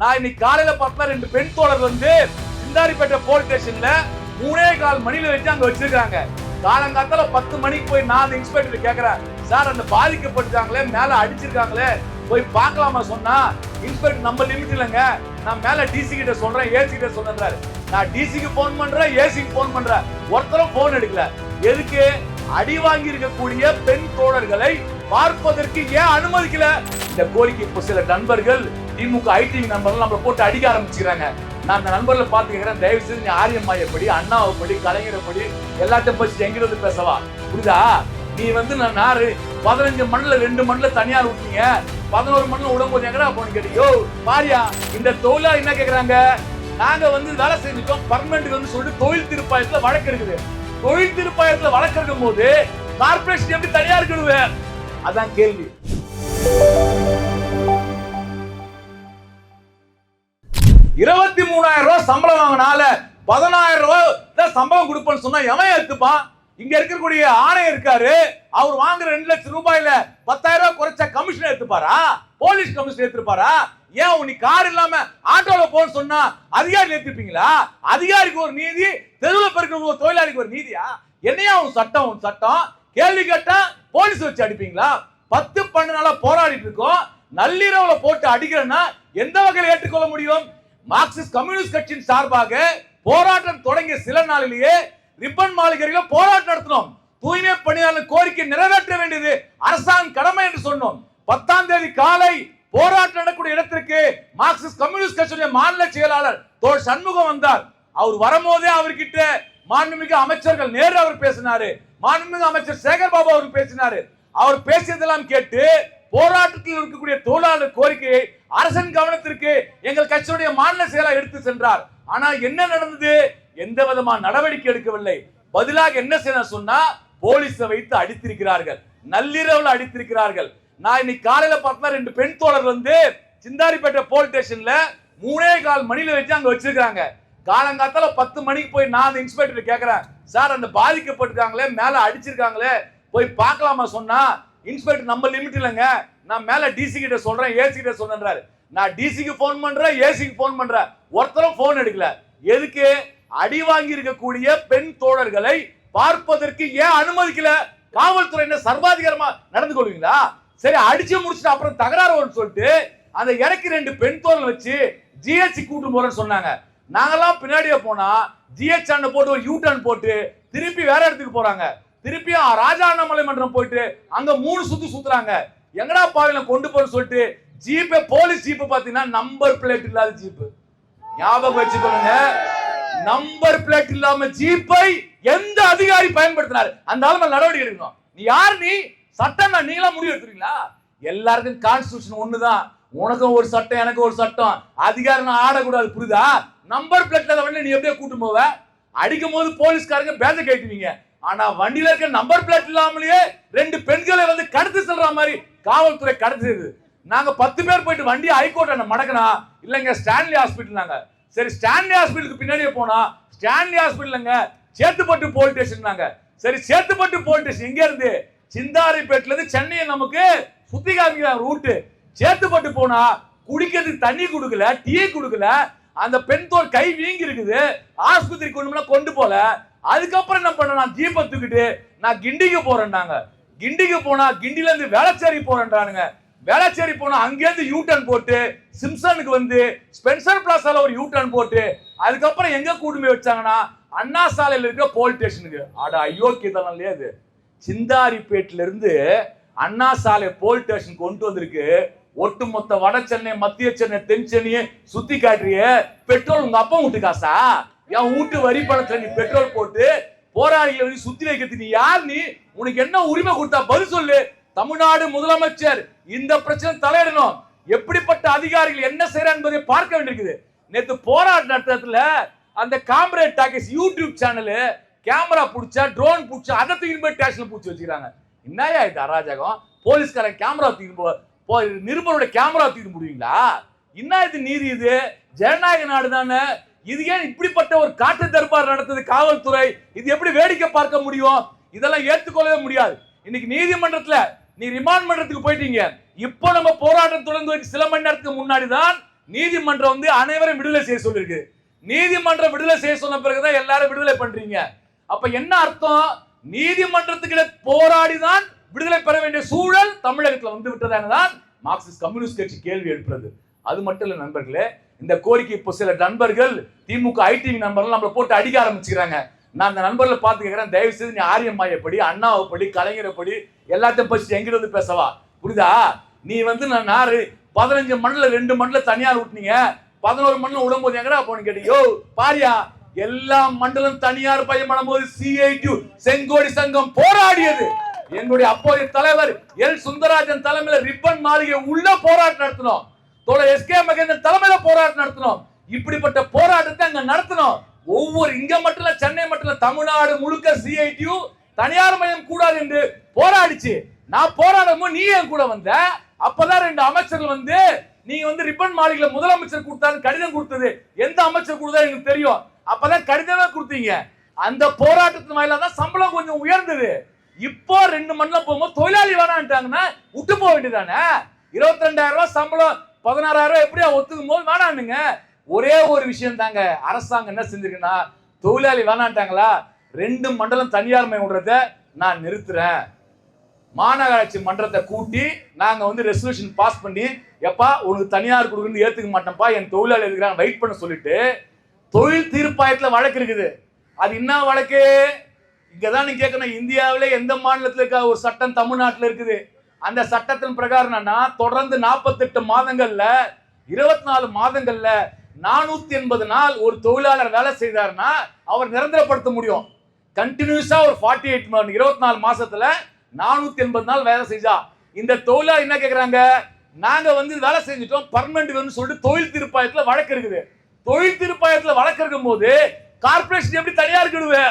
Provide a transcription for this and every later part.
நான் இன்னைக்கு காலையில பார்த்தா ரெண்டு பெண் தோழர் வந்து சிந்தாரிப்பேட்டை போலீஸ் ஸ்டேஷன்ல மூணே கால் மணியில வச்சு அங்க வச்சிருக்காங்க. காலங்காத்தால பத்து மணிக்கு போய் நான் அந்த இன்ஸ்பெக்டர் கேக்குறேன் சார் அந்த பாதிக்கப்பட்டிருக்காங்களே மேல அடிச்சிருக்காங்களே போய் பார்க்கலாமா? சொன்னா இன்ஸ்பெக்டர் நம்ம லிமிட் இல்லைங்க. நான் மேல டிசி கிட்ட சொல்றேன் ஏசி கிட்ட சொல்றேன்றாரு. நான் டிசிக்கு போன் பண்றேன் ஏசிக்கு போன் பண்றேன். ஒருத்தரும் போன் எடுக்கல. எதுக்கு? அடி வாங்கி இருக்கக்கூடிய பெண் தோழர்களை பார்ப்பதற்கு ஏன் அனுமதிக்கல? இந்த கோரிக்கை இப்போ சில நண்பர்கள் திமுக ஐடி நண்பர்கள் நம்மளை போட்டு அடிக்க ஆரம்பிச்சுக்கிறாங்க. நான் அந்த நண்பர்ல பார்த்து கேட்கிறேன் தயவு செய்து நீ ஆரியம்மா எப்படி அண்ணாவை படி கலைஞரை படி எல்லாத்தையும் பசி எங்கிருந்து பேசவா? புரியுதா? நீ வந்து நான் நாரு பதினஞ்சு மண்ணில் ரெண்டு மண்ணில் தனியார் விட்டீங்க பதினோரு மண்ணில் விடும்போது எங்கடா போன்னு கேட்டீங்க பாரியா இந்த தொழிலா என்ன கேட்குறாங்க நாங்கள் வந்து வேலை செஞ்சுட்டோம். பர்மனெண்ட் வந்து சொல்லிட்டு தொழில் திருப்பாயத்தில் வழக்கு இருக்குது. தொழில் திருப்பாயத்தில் வழக்கு இருக்கும் போது கார்பரேஷன் எப்படி தனியா இருக்கணுவே அதான் கேள்வி. மூணாயிரம் ரூபாய் சம்பளம் வாங்கினால பதினாயிரம் ரூபாய் தான் சம்பளம் கொடுப்பேன்னு சொன்னா எவன் எடுத்துப்பான் இங்க இருக்கக்கூடிய ஆணையம் இருக்காரு அவர் வாங்குற ரெண்டு லட்சம் ரூபாயில பத்தாயிரம் ரூபாய் குறைச்ச கமிஷன் எடுத்துப்பாரா போலீஸ் கமிஷன் எடுத்துப்பாரா ஏன் உனக்கு கார் இல்லாம ஆட்டோல போன்னு சொன்னா அதிகாரி எடுத்துப்பீங்களா அதிகாரிக்கு ஒரு நீதி தெருவில் பிறகு ஒரு தொழிலாளிக்கு ஒரு நீதியா? என்னையா உன் சட்டம் உன் சட்டம்? கேள்வி கேட்டா போலீஸ் வச்சு அடிப்பீங்களா? பத்து பன்னெண்டு நாளா போராடிட்டு இருக்கோம். நள்ளிரவுல போட்டு அடிக்கிறேன்னா எந்த வகையில் ஏற்றுக்கொள்ள முடியும்? மார்க்சிஸ்ட் கம்யூனிஸ்ட் கட்சியின் சார்பாக போராட்டம் தொடங்கிய சில நாளிலேயே ரிப்பன் மாளிகையில போராட்டம் நடத்தினோம். தூய்மை பணியாளர் கோரிக்கை நிறைவேற்ற வேண்டியது அரசாங்க கடமை என்று சொன்னோம். பத்தாம் தேதி காலை போராட்டம் நடக்கூடிய இடத்திற்கு மார்க்சிஸ்ட் கம்யூனிஸ்ட் கட்சியுடைய மாநில செயலாளர் தோல் சண்முகம் வந்தார். அவர் வரும்போதே அவர்கிட்ட மாண்புமிகு அமைச்சர்கள் நேரு அவர் பேசினாரு. மாண்புமிகு அமைச்சர் சேகர் பாபு அவர் பேசினாரு. அவர் பேசியதெல்லாம் கேட்டு போராட்டத்தில் இருக்கக்கூடிய தொழிலாளர் கோரிக்கையை அரசன் கவனத்திற்கு எங்கள் கட்சியுடைய மாநில செயலாளர் எடுத்து சென்றார். ஆனா என்ன நடந்தது? எந்த விதமான நடவடிக்கை எடுக்கவில்லை. பதிலாக என்ன செய்ய சொன்னா போலீஸை வைத்து அடித்திருக்கிறார்கள். நள்ளிரவுல அடித்திருக்கிறார்கள். நான் இன்னைக்கு காலையில பார்த்தா ரெண்டு பெண் தோழர் வந்து சிந்தாரிப்பேட்டை போலீஸ் ஸ்டேஷன்ல மூணே கால் மணியில வச்சு அங்க வச்சிருக்காங்க காலங்காத்தால பத்து மணிக்கு போய் நான் அந்த இன்ஸ்பெக்டர் கேட்கிறேன் சார் அந்த பாதிக்கப்பட்டிருக்காங்களே மேல அடிச்சிருக்காங்களே போய் பார்க்கலாமா? சொன்னா இன்ஸ்பெக்டர் நம்ம லிமிட் இல்லைங்க. நான் மேல டிசி கிட்ட சொல்றேன் ஏசி கிட்ட சொல்றேன்றாரு. நான் டிசிக்கு ஃபோன் பண்றேன் ஏசிக்கு ஃபோன் பண்றேன். ஒருத்தரும் ஃபோன் எடுக்கல. எதுக்கு? அடி வாங்கி இருக்கக்கூடிய பெண் தோழர்களை பார்ப்பதற்கு ஏன் அனுமதிக்கல? காவல்துறை என்ன சர்வாதிகாரமா நடந்து கொள்வீங்களா? சரி அடிச்சு முடிச்சுட்டு அப்புறம் தகராறு வரும்னு சொல்லிட்டு அந்த இறக்கி ரெண்டு பெண் தோழர் வச்சு ஜிஹெச் கூட்டு போறேன்னு சொன்னாங்க. நாங்கெல்லாம் பின்னாடியே போனா ஜிஹெச் அண்ணன் போட்டு ஒரு யூ டர்ன் போட்டு திருப்பி வேற இடத்துக்கு போறாங்க. திருப்பி ராஜா அண்ணாமலை மன்றம் போயிட்டு அங்க மூணு சுத்து சுத்துறாங்க. எங்கடா பாவில கொண்டு போன்னு சொல்லிட்டு ஜீப்பே போலீஸ் ஜீப் பார்த்தீங்கன்னா நம்பர் பிளேட் இல்லாத ஜீப் ஞாபகம் வச்சுக்கோங்க. நம்பர் பிளேட் இல்லாம ஜீப்பை எந்த அதிகாரி பயன்படுத்தினார்? அந்த ஆளு நடவடிக்கை எடுக்கணும். நீ யார் நீ? சட்டம் தான் நீங்களா முடிவு எடுத்துறீங்களா எல்லாருக்கும் கான்ஸ்டியூஷன் ஒண்ணுதான். உனக்கும் ஒரு சட்டம் எனக்கு ஒரு சட்டம். அதிகாரம் ஆடக்கூடாது புரியுதா? நம்பர் பிளேட்ல வண்டி நீ எப்படியே கூட்டு போவ. அடிக்கும் போது போலீஸ்காரங்க பேச கேட்டுவீங்க. ஆனா வண்டியில இருக்க நம்பர் பிளேட் இல்லாமலேயே ரெண்டு பெண்களை வந்து கடத்து செல்ற மாதிரி காவல்துறை கடத்தி செல்லுது நாங்க பத்து பேர் போயிட்டு வண்டி ஹைகோர்ட் என்ன மடக்கனா இல்லைங்க ஸ்டான்லி ஹாஸ்பிட்டல் நாங்க சரி ஸ்டான்லி ஹாஸ்பிட்டலுக்கு பின்னாடியே போனா ஸ்டான்லி ஹாஸ்பிட்டலுங்க சேத்துப்பட்டு போலீஸ் ஸ்டேஷன் நாங்க சரி சேத்துப்பட்டு போலீஸ் ஸ்டேஷன் எங்க இருந்து சிந்தாரிப்பேட்ல இருந்து சென்னையை நமக்கு சுத்தி காமிக்கிறாங்க ரூட்டு சேத்துப்பட்டு போனா குடிக்கிறதுக்கு தண்ணி கொடுக்கல டீ கொடுக்கல அந்த பெண் தோல் கை வீங்கி இருக்குது ஆஸ்பத்திரி கொண்டு கொண்டு போல. அதுக்கப்புறம் என்ன பண்ண நான் தீபத்துக்கிட்டு நான் கிண்டிக்கு போகிறேன்னாங்க கிண்டிக்கு போனா கிண்டில இருந்து வேளச்சேரி போறேன்றானுங்க. வேளச்சேரி போனோம் அங்கேருந்து யூ டர்ன் போட்டு சிம்சனுக்கு வந்து ஸ்பென்சர் பிளாஸால ஒரு யூ டர்ன் போட்டு அதுக்கப்புறம் எங்க கூட்டுமே போய் வச்சாங்கன்னா அண்ணா சாலையில் இருக்க போலீஸ் ஸ்டேஷனுக்கு. அட அயோக்கியதெல்லாம் இல்லையா அது சிந்தாரிப்பேட்டில இருந்து அண்ணா சாலை போலீஸ் ஸ்டேஷன் கொண்டு வந்திருக்கு. ஒட்டுமொத்த வட சென்னை மத்திய சென்னை தென் சென்னையை சுத்தி காட்டுறிய. பெட்ரோல் உங்க அப்பா வீட்டு காசா? என் வீட்டு வரி பணத்துல நீ பெட்ரோல் போட்டு போராளிகளை சுத்தி வைக்கிறது நீ யார் நீ? உனக்கு என்ன உரிமை கொடுத்தா பதில் சொல்லு. தமிழ்நாடு முதலமைச்சர் இந்த பிரச்சனை தலையிடணும். எப்படிப்பட்ட அதிகாரிகள் என்ன செய்யறாங்க என்பதை பார்க்க வேண்டியிருக்குது. நேத்து போராட்ட நடத்தத்துல அந்த comrade talkies YouTube channel camera பிடிச்சா ட்ரோன் பிடிச்சா அதை தூக்கி போய் ஸ்டேஷன்ல பிடிச்சி வச்சுக்கிறாங்க. என்னையா இது அராஜகம்? போலீஸ்காரன் கேமரா தூக்கி போ நிருபரோட கேமரா தூக்கி முடியுங்களா என்ன இது நீதி இது? ஜனநாயக நாடு தானே. இது ஏன் இப்படிப்பட்ட ஒரு காட்டு தர்பார் நடத்துது காவல்துறை? இது எப்படி வேடிக்கை பார்க்க முடியும்? இதெல்லாம் ஏற்றுக்கொள்ளவே முடியாது. இன்னைக்கு நீதிமன்றத்தில் நீ ரிமாண்ட் மன்றத்துக்கு போயிட்டீங்க. இப்போ நம்ம போராட்டம் தொடங்குவதற்கு சில மணி நேரத்துக்கு முன்னாடி தான் நீதிமன்றம் வந்து அனைவரும் விடுதலை செய்ய சொல்லியிருக்கு நீதிமன்றம் விடுதலை செய்ய சொன்ன பிறகுதான் எல்லாரும் விடுதலை பண்றீங்க. அப்ப என்ன அர்த்தம்? நீதிமன்றத்துக்கிட்ட போராடி தான் விடுதலை பெற வேண்டிய சூழல் தமிழகத்தில் வந்து விட்டதாக தான் மார்க்சிஸ்ட் கம்யூனிஸ்ட் கட்சி கேள்வி எழுப்புறது. அது மட்டும் இல்லை நண்பர்களே இந்த கோரிக்கை இப்போ சில நண்பர்கள் திமுக ஐடி நண்பர்கள் நம்மளை போட்டு அடிக்க ஆரம்பிச்சுக்கிறாங்க. நான் அந்த நண்பர்களை பார்த்து கேட்குறேன் தயவு செய்து நீ ஆரியம்மாயை படி அண்ணாவை படி கலைஞரை படி எல்லாத்தையும் பசி எங்கிட்ட வந்து பேசவா? புரியுதா? நீ வந்து நான் நாரு பதினஞ்சு மண்ணில் ரெண்டு மண்ணில் தனியார் விட்டுனீங்க பதினோரு மண்ணில் விடும்போது எங்கடா போன்னு கேட்டீங்க? யோ பாரியா எல்லா மண்டலம் தனியார் பையன் பண்ணும்போது சிஐடி செங்கோடி சங்கம் போராடியது. எங்களுடைய அப்போதைய தலைவர் எல் சுந்தரராஜன் தலைமையில ரிப்பன் மாளிகை உள்ள போராட்டம் நடத்தினோம். தோழர் எஸ்கே மகேந்திரன் தலைமையில போராட்டம் நடத்தினோம். இப்படிப்பட்ட போராட்டத்தை அங்க நடத்தினோம். ஒவ்வொரு இங்க மட்டும் சென்னை மட்டும் தமிழ்நாடு முழுக்க சிஐடியு தனியார் மயம் கூடாது என்று போராடிச்சு. நான் போராடும் நீ என் கூட வந்த? அப்பதான் ரெண்டு அமைச்சர்கள் வந்து நீங்க வந்து ரிப்பன் மாளிகையில முதலமைச்சர் கொடுத்தாரு கடிதம் கொடுத்தது. எந்த அமைச்சர் கொடுத்தா எனக்கு தெரியும். அப்பதான் கடிதமே கொடுத்தீங்க. அந்த போராட்டத்தின் வாயிலா தான் சம்பளம் கொஞ்சம் உயர்ந்தது. இப்போ ரெண்டு மண்டலம் போகும்போது தொழிலாளி வேணான்ட்டாங்கன்னா விட்டு போக வேண்டியதானே இருபத்தி ரெண்டாயிரம் ரூபாய் சம்பளம் பதினாறாயிரம் ரூபாய் எப்படியா ஒத்துக்கும் போது வேணானுங்க ஒரே ஒரு விஷயம் தாங்க. அரசாங்கம் என்ன செஞ்சிருக்குன்னா தொழிலாளி வேணான்ட்டாங்களா ரெண்டு மண்டலம் தனியார் மயம் விடுறத நான் நிறுத்துறேன். மாநகராட்சி மன்றத்தை கூட்டி நாங்கள் வந்து ரெசல்யூஷன் பாஸ் பண்ணி எப்பா உனக்கு தனியார் கொடுக்குன்னு ஏற்றுக்க மாட்டேன்ப்பா என் தொழிலாளி இருக்கிறாங்க வெயிட் பண்ண சொல்லிட்டு தொழில் தீர்ப்பாயத்தில் வழக்கு இருக்குது. அது என்ன வழக்கு? இங்கே தான் நீ கேட்கணும் இந்தியாவிலே எந்த மாநிலத்தில் இருக்க? ஒரு சட்டம் தமிழ்நாட்டில் இருக்குது. அந்த சட்டத்தின் பிரகாரம் என்னன்னா தொடர்ந்து நாற்பத்தெட்டு மாதங்களில் இருபத்தி நாலு மாதங்களில் நானூத்தி எண்பது நாள் ஒரு தொழிலாளர் வேலை செய்தாருன்னா அவர் நிரந்தரப்படுத்த முடியும். கண்டினியூஸா ஒரு ஃபார்ட்டி எயிட் இருபத்தி நாலு மாசத்துல நானூத்தி எண்பது நாள் வேலை செஞ்சா. இந்த தொழிலாளர் என்ன கேட்குறாங்க நாங்க வந்து வேலை செஞ்சுட்டோம் பர்மனெண்ட் வேணும்னு சொல்லிட்டு தொழில் திருப்பாயத்துல வழக்கு இருக்குது. தொழில் திருப்பாயத்துல வழக்கு இருக்கும் போது கார்பரேஷன் எப்படி தனியா இருக்குடுவே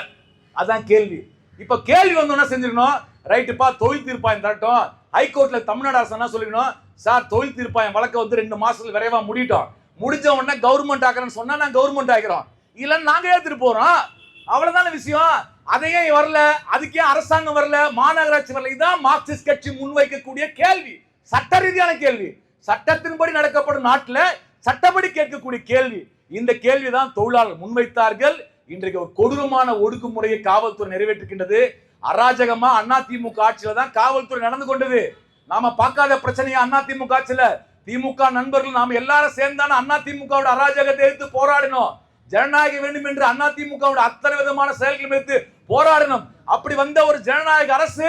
அதான் கேள்வி. இப்ப கேள்வி வந்து என்ன செஞ்சிருக்கணும்? ரைட்டுப்பா தொழில் தீர்ப்பாயம் தரட்டும். ஹைகோர்ட்ல தமிழ்நாடு அரசு என்ன சொல்லிக்கணும்? சார் தொழில் தீர்ப்பாயம் வழக்கை வந்து ரெண்டு மாசத்துல விரைவா முடிட்டோம். முடிஞ்ச உடனே கவர்மெண்ட் ஆக்குறேன்னு சொன்னா நான் கவர்மெண்ட் ஆக்கிறோம் இல்லைன்னு நாங்க ஏத்துட்டு போறோம். அவ்வளவுதான விஷயம். அதையே வரல. அதுக்கே அரசாங்கம் வரல. மாநகராட்சி வரல. இதுதான் மார்க்சிஸ்ட் கட்சி முன்வைக்கக்கூடிய கேள்வி. சட்ட ரீதியான கேள்வி. சட்டத்தின்படி நடக்கப்படும் நாட்டில் சட்டப்படி கேட்கக்கூடிய கேள்வி. இந்த கேள்விதான் தொழிலாளர் முன்வைத்தார்கள். இன்றைக்கு ஒரு கொடூரமான ஒடுக்குமுறையை காவல்துறை நிறைவேற்றுகின்றது. அராஜகமா அதிமுக ஆட்சியில தான் காவல்துறை நடந்து கொண்டது. நாம பார்க்காத பிரச்சனையை அதிமுக ஆட்சியில திமுக நண்பர்கள் நாம் எல்லாரும் சேர்ந்தான திமுகவோட அராஜகத்தை எதிர்த்து போராடினோம். ஜனநாயகம் வேண்டும் என்று திமுகவோட அத்தனை விதமான செயல்களும் எடுத்து போராடினோம். அப்படி வந்த ஒரு ஜனநாயக அரசு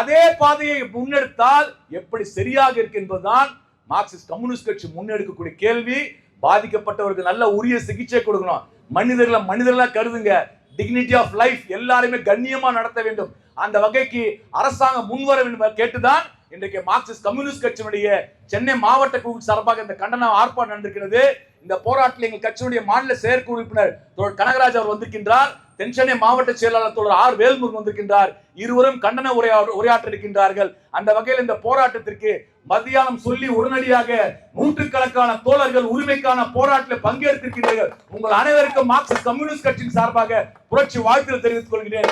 அதே பாதையை முன்னெடுத்தால் எப்படி சரியாக இருக்கு என்பதுதான் மார்க்சிஸ்ட் கம்யூனிஸ்ட் கட்சி முன்னெடுக்கக்கூடிய கேள்வி. பாதிக்கப்பட்டவருக்கு நல்ல உரிய சிகிச்சை கொடுக்கணும். மனிதர்களை மனிதர்களா கருதுங்க. டிக்னிட்டி ஆஃப் லைஃப் எல்லாருமே கண்ணியமா நடத்த வேண்டும். அந்த வகைக்கு அரசாங்கம் முன்வர வேண்டும் கேட்டுதான் இன்றைக்கு மார்க்சிஸ்ட் கம்யூனிஸ்ட் கட்சியினுடைய சென்னை மாவட்ட குழு சார்பாக இந்த கண்டன ஆர்ப்பாட்டம் நடந்திருக்கிறது. இந்த போராட்டத்தில் எங்கள் கட்சியினுடைய மாநில செயற்குழு உறுப்பினர் தோழர் கனகராஜ் அவர் வந்திருக்கின்றார். தென்சென்னை மாவட்ட செயலாளர் தோழர் ஆர் வேல்முருகன் வந்திருக்கின்றார். இருவரும் கண்டன உரையா உரையாற்ற இருக்கின்றார்கள் அந்த வகையில் இந்த போராட்டத்திற்கு மத்தியானம் சொல்லி உடனடியாக நூற்றுக்கணக்கான தோழர்கள் உரிமைக்கான போராட்டத்தில் பங்கேற்றிருக்கிறீர்கள் உங்கள் அனைவருக்கும் மார்க்சிஸ்ட் கம்யூனிஸ்ட் கட்சியின் சார்பாக புரட்சி வாழ்த்து தெரிவித்துக் கொள்கிறேன்.